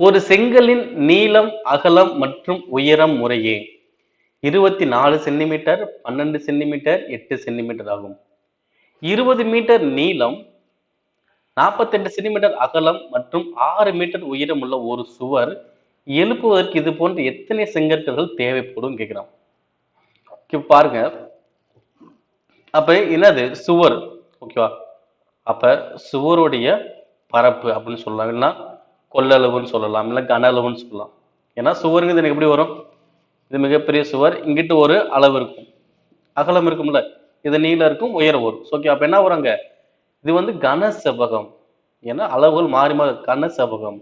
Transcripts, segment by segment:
ஒரு செங்கலின் நீளம் அகலம் மற்றும் உயரம் முறையே. இருபத்தி நாலு சென்டிமீட்டர் பன்னெண்டு சென்டிமீட்டர் எட்டு சென்டிமீட்டர் ஆகும். இருபது மீட்டர் நீளம் நாற்பத்தெட்டு சென்டிமீட்டர் அகலம் மற்றும் ஆறு மீட்டர் உயரம் உள்ள ஒரு சுவர் எழுப்புவதற்கு இது போன்ற எத்தனை செங்கற்கள் தேவைப்படும் கேட்குறான் பாருங்க. அப்ப என்னது? சுவர். ஓகேவா? அப்ப சுவருடைய பரப்பு அப்படின்னு சொல்லலாம். இல்லைன்னா கொள்ளளவுன்னு சொல்லலாம் இல்லை கன அளவுன்னு சொல்லலாம். ஏன்னா சுவருங்கிறது எனக்கு எப்படி வரும்? இது மிகப்பெரிய சுவர் இங்கிட்டு ஒரு அளவு இருக்கும். அகலம் இருக்கும்ல? இது நீளம் இருக்கும் உயரம் வரும். ஓகே அப்போ என்ன வரும் இது வந்து கன செவ்வகம் ஏன்னா அளவுகள் மாறி மாறி கன செவ்வகம்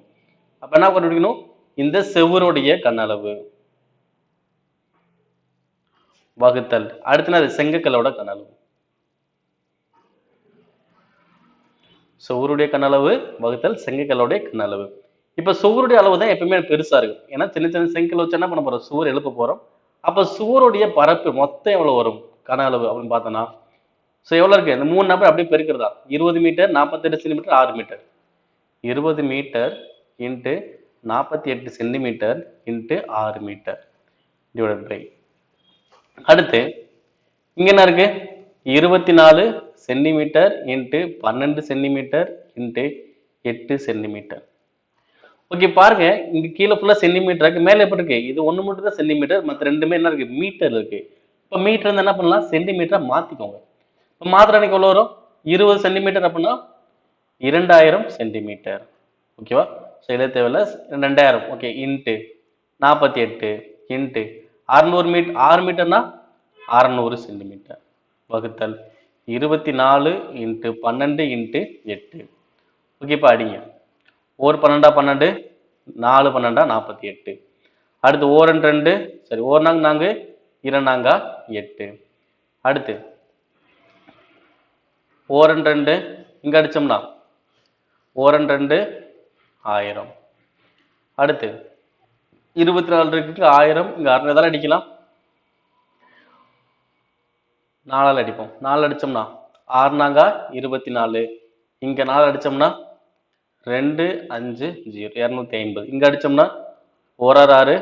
அப்ப என்ன கண்டுபிடிக்கணும்? இந்த செவ்வருடைய கன அளவு வகுத்தல். அடுத்து அது செங்கக்கல்லோட கன அளவு செவ்வருடைய கன அளவு வகுத்தல் செங்கக்கல்லோடைய கன அளவு இப்போ சுவருடைய அளவு தான் எப்பவுமே பெருசாக இருக்கும். ஏன்னா சின்ன சின்ன செங்கல் வச்சு என்ன பண்ண போகிறோம் சுவர் எழுப்ப போகிறோம் அப்போ சுவருடைய பரப்பு மொத்தம் எவ்வளோ வரும்? கன அளவு அப்படின்னு பார்த்தோன்னா ஸோ எவ்வளோ இருக்குது இந்த மூணு நபர் அப்படியே பெருக்கிறதா? இருபது மீட்டர் நாற்பத்தெட்டு சென்டிமீட்டர் ஆறு மீட்டர். இருபது மீட்டர் இன்ட்டு நாற்பத்தி எட்டு சென்டிமீட்டர் இன்ட்டு ஆறு மீட்டர். டிவைட் பை அடுத்து இங்கே என்ன இருக்குது இருபத்தி நாலு சென்டிமீட்டர் இன்ட்டு பன்னெண்டு சென்டிமீட்டர் இன்ட்டு எட்டு சென்டிமீட்டர். ஓகே பாருங்க. இங்க கீழே ஃபுல்லா சென்டிமீட்டர் இருக்கு. மேலே எப்படி இருக்கு? இது ஒண்ணு மட்டும் தான் சென்டிமீட்டர் மற்ற ரெண்டுமே என்ன இருக்கு? மீட்டர் இருக்கு. இப்போ மீட்டர் இருந்தா என்ன பண்ணலாம்? சென்டிமீட்டரா மாத்திக்கோங்க. இப்போ மாத்திரம் எவ்வளோ வரும்? இருபது சென்டிமீட்டர் அப்படின்னா இரண்டாயிரம் சென்டிமீட்டர் ஓகேவா? ஸோ இதை தேவையில்ல. ரெண்டாயிரம். ஓகே இன்ட்டு நாற்பத்தி எட்டு இன்ட்டு அறநூறு மீட் ஆறு மீட்டர்னா அறநூறு சென்டிமீட்டர் வகுத்தல் இருபத்தி நாலு இன்ட்டு பன்னெண்டு இன்ட்டு எட்டு. ஓகேப்பா அடிங்க. ஓர் பன்னெண்டா பன்னெண்டு நாலு பன்னெண்டா நாற்பத்தி எட்டு. அடுத்து ஓரன் ரெண்டு சரி ஓர் நாங்க இரண்டாங்கா எட்டு. அடுத்து ஓரன் ரெண்டு இங்கே அடித்தோம்ண்ணா ஓரன் ரெண்டு ஆயிரம். அடுத்து இருபத்தி நாலு இருக்கு ஆயிரம் இங்கே அறுநூறு அடிக்கலாம். நாலால் அடிப்போம். நாலு அடித்தோம்னா ஆறுனாங்க இருபத்தி நாலு. இங்கே நாலு அடித்தோம்னா ரெண்டு அஞ்சு ஜீரோ. இரநூத்தி ஐம்பது. இங்கே அடிச்சோம்னா ஒரு ஆறு ஆறு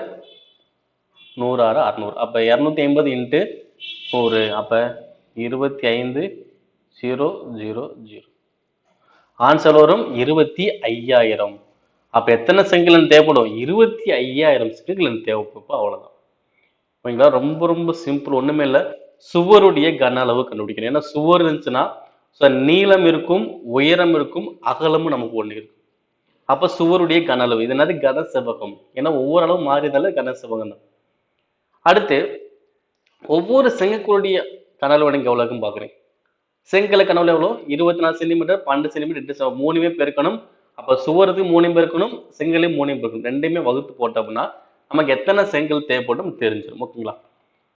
நூறு ஆறு அறநூறு. அப்போ இரநூத்தி ஐம்பது இன்ட்டு நூறு. அப்போ இருபத்தி ஐந்து ஜீரோ ஜீரோ ஜீரோ. ஆன்சர் வரும் இருபத்தி ஐயாயிரம். அப்போ எத்தனை செங்கலன் தேவைப்படும்? இருபத்தி ஐயாயிரம் செங்கலன் தேவைப்படும். அவ்வளோதான் ஓகேங்களா? ரொம்ப ரொம்ப சிம்பிள் ஒன்றுமே இல்லை. சுவருடைய கன அளவு கண்டுபிடிக்கணும். ஏன்னா சுவர் இருந்துச்சுன்னா ஸோ நீளம் இருக்கும் உயரம் இருக்கும் அகலமும் நமக்கு ஒன்று இருக்கும். அப்போ சுவருடைய கனளவு இது என்னது? கன செவ்வகம். ஏன்னா ஒவ்வொரு அளவு மாறியதால கன செவ்வகம் தான். அடுத்து ஒவ்வொரு செங்கற்களுடைய கனவு எனக்கு எவ்வளோ இருக்குன்னு பார்க்குறேன். செங்கல கனவுல எவ்வளோ இருபத்தி நாலு சென்டிமீட்டர் பன்னெண்டு சென்டிமீட்டர் எட்டு மூணுமே பெருக்கணும். அப்போ சுவருக்கு மூணையும் பெருக்கணும் செங்கலையும் மூணையும் பெருக்கணும். ரெண்டையுமே வகுத்து போட்டோம்னா நமக்கு எத்தனை செங்கல் தேவைப்படும் தெரிஞ்சிடும். ஓகேங்களா?